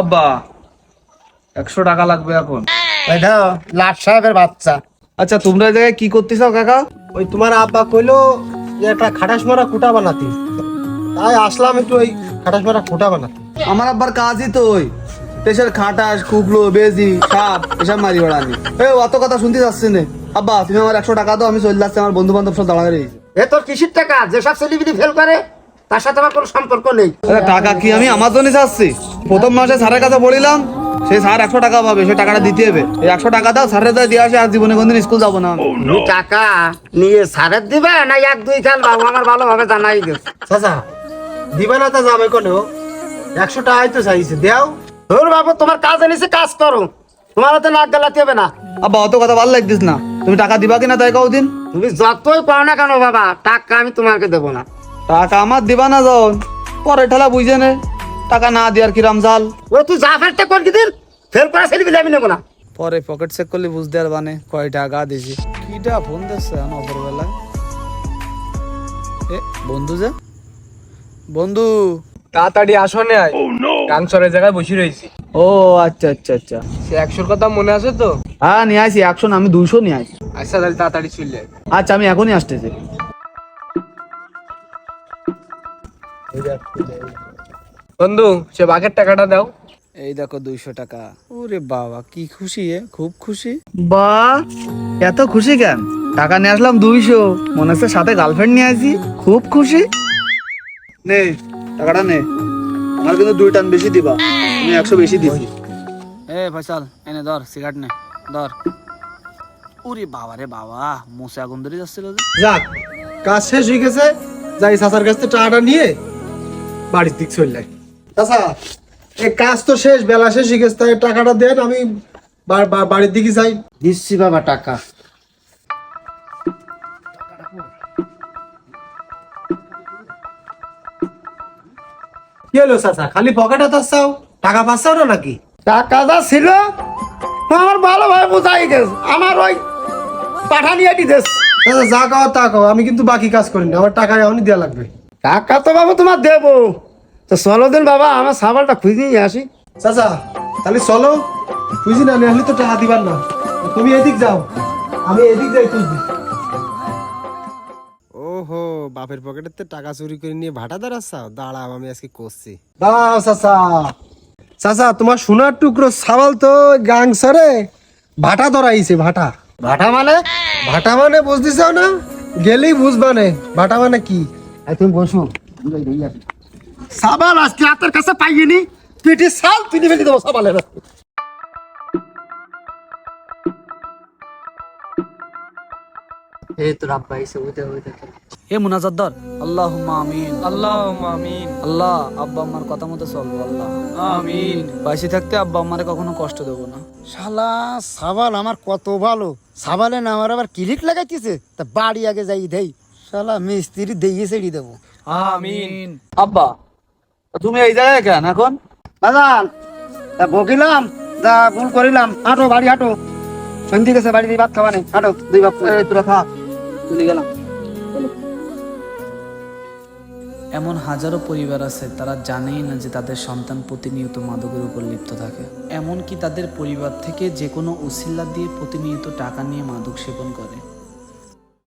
আব্বা একশো টাকা লাগবে এখন। এটা লাট সাহেবের বাচ্চা। আচ্ছা তোমরা এই জায়গায় কি করতেছ কাকা? ওই তোমার আব্বা কইলো যে একটা খাটাস মারা কুটা বানাতে। তাই আসলাম একটু ওই খাটাস মারা কুটা বানাতে। আমার আব্বার কাজই তো ওই দেশের খাটাস কুকলো বেজি সাপ এসব মারি বেড়ানি। এ অত কথা শুনতে যাচ্ছি না আব্বা তুমি আমার একশো টাকা দাও আমি চলে যাচ্ছি আমার বন্ধু বান্ধব সব দাঁড়া রয়েছে। এ তোর কিসির টাকা? যেসব সেলিব্রিটি ফেল করে তার সাথে আমার কোনো সম্পর্ক নেই। আরে টাকা কি আমি আমার জন্য চাচ্ছি? প্রথম মাসে স্যারের কাছে বলিলাম সেই স্যার একশো টাকা পাবে সেই টাকাটা দিতে হবে। এই একশো টাকা দাও স্যারের দাও দিয়ে আসে আর জীবনে কোনদিন স্কুল যাব না আমি। তুমি টাকা নিয়ে সারের দিবে না এক দুই খান বাবু? আমার ভালোভাবে জানাই গেছে চাচা দিবে না তা যাবে কোনো একশো টাকাই তো চাইছে দেও। ধর বাবু তোমার কাজ এনেছে কাজ করো। তোমার হাতে নাক গালাতে হবে না। আব্বা অত কথা ভালো লাগতিস না। তুমি টাকা দিবা কিনা তাই কও দিন? তুমি যতই পাও না কেন বাবা টাকা আমি তোমাকে দেবো না। টাকা আমার দিবা না যখন পরে ঠেলা বুঝে নে। টাকা না দিয়ার কিরাম জাল। ও তুই যা ফেরতে করবি দিন? ফের করা সেলিব্রিটি আমি নেব না। পরে পকেট চেক করলে বুঝতে আর বানে কয় টাকা দিছি। কিটা ফোন দিচ্ছে এখন অপরবেলায়? এ বন্ধু যে? বন্ধু। তাড়াতাড়ি আসো না গাংসরের জায়গায় বসে রয়েছি। ও আচ্ছা আচ্ছা আচ্ছা। সে একশোর কথা মনে আছে তো? হ্যাঁ নিয়ে আসি একশো না আমি দুইশো নিয়ে আসি। আচ্ছা তাহলে তাড়াতাড়ি চলে আচ্ছা আমি এখনই আসতেছি। বন্ধু সে বাঘের টাকাটা দাও। এই দেখো দুইশো টাকা। ওরে বাবা কি খুশি এ? খুব খুশি। বা এত খুশি কেন? টাকা নিয়ে আসলাম দুইশো। মনে হচ্ছে সাথে গার্লফ্রেন্ড নিয়ে আসি। খুব খুশি। নে টাকাটা নে। আমার কিন্তু দুই টান বেশি দিবা। একশো বেশি দিবি এ ফয়সাল এনে ধর সিগারেট নে ধর। ওরে বাবা রে বাবা মোসে আগুন ধরে যাচ্ছিল যে। যাক কাজ শেষ হয়ে গেছে। যাই চাচার কাছ থেকে টাকাটা নিয়ে বাড়ির দিক চলে চাচা এই কাজ তো শেষ বেলা শেষ হয়ে গেছে তাই টাকাটা দেন আমি বাড়ির দিকে যাই। দিচ্ছি বাবা টাকা। কি হলো চাচা খালি পকেটে তাচ্ছাও টাকা পাচ্ছাও না নাকি? টাকা যা ছিল আমার ভালোভাবে বোঝাই গেছে। আমার ওই পাঠানি আইটি দেশ যা কাও তা কাও আমি কিন্তু বাকি কাজ করি না আমার টাকা এখনই দেওয়া লাগবে। টাকা তো বাবু তোমার দেবো। তো চলো দিন বাবা আমার সাবানটা খুঁজে নিয়ে আসি। চাচা তাহলে চলো খুঁজি না নিয়ে আসলে তো টাকা দিবার না। তুমি এদিক যাও আমি এদিক যাই তুই ওহো বাপের পকেটেতে টাকা চুরি করে নিয়ে ভাটা দাঁড়াচ্ছাও দাঁড়াও আমি আজকে করছি। দাও চাচা। চাচা তোমার সোনার টুকরো সাবাল তো গাংসারে ভাটা ধরাইছে ভাটা। ভাটা মানে? ভাটা মানে বুঝতেছ না? গেলেই বুঝবানে ভাটা মানে কি? তুমি বসো। সাবাল আজকে হাতের কাছে পাইনি পেটে সাল তুই ফেলে দেবো সাবালের এ মুনাজাদ্দার আল্লাহ আমিন। আল্লাহ আমিন। আল্লাহ আব্বা আমার কথা মতো চলবো আল্লাহ। আমিন। বাইসে থাকতে আব্বা আমারে কখনো কষ্ট দেবো না। শালা সাবাল আমার কত ভালো। সাবালে না আমার আবার কিলিক লাগাইতেছে? তা বাড়ি আগে যাই দেই। শালা মিস্ত্রি দিয়ে সেড়ি দেবো। আমিন। আব্বা তুমি এই জায়গায় কেন এখন? বাজান তা বকিলাম যা ভুল করিলাম। হাঁটো বাড়ি হাঁটো। সন্ধি গেছে বাড়ি দিয়ে ভাত খাওয়া নেই। হাঁটো দুই বাপ তোরা থাক। চলে গেলাম। এমন হাজারো পরিবার আছে, তারা জানেই না যে তাদের সন্তান প্রতিনিয়ত মাদকের উপর লিপ্ত থাকে। এমনকি তাদের পরিবার থেকে যে কোনো উসিল্লা দিয়ে প্রতিনিয়ত টাকা নিয়ে মাদক সেবন করে।